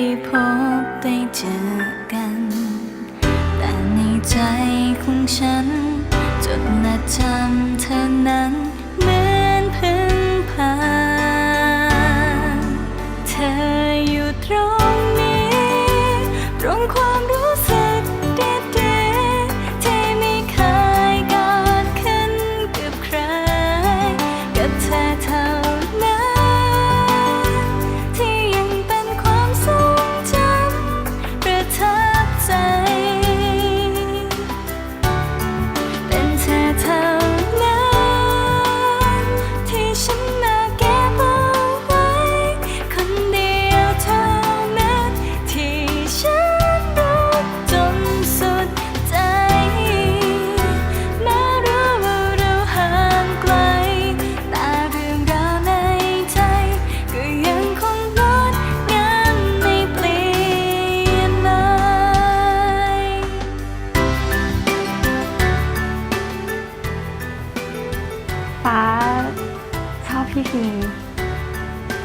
ได้พบได้เจอกัน แต่ในใจของฉัน จดและจำเธอนั้นเหมือนพึ่งพานเธออยู่ตรงนี้ ตรงความรู้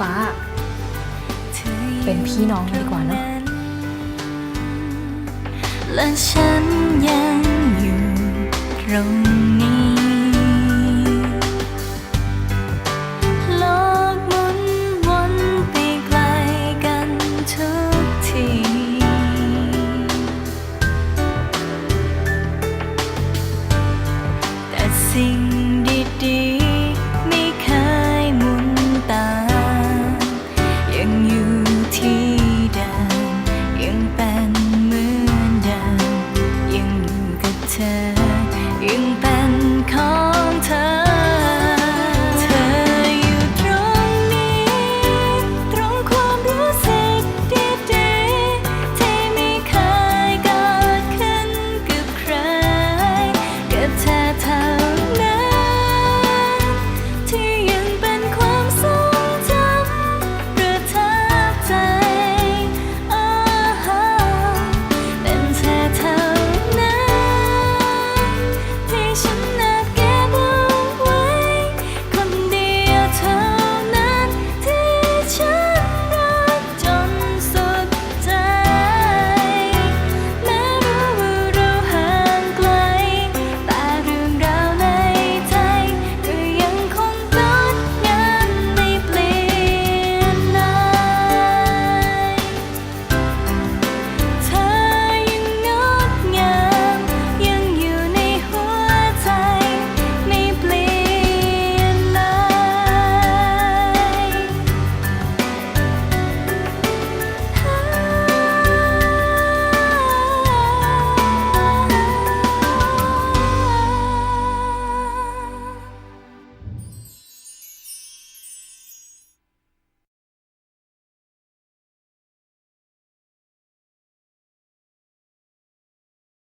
ฟ้า เป็นพี่น้องดีกว่าเนอะและฉันยังอยู่ตรงนี้ โลกหมุนวนไปไกลกันทุกที แต่สิ่ง เธอยังเป็นของ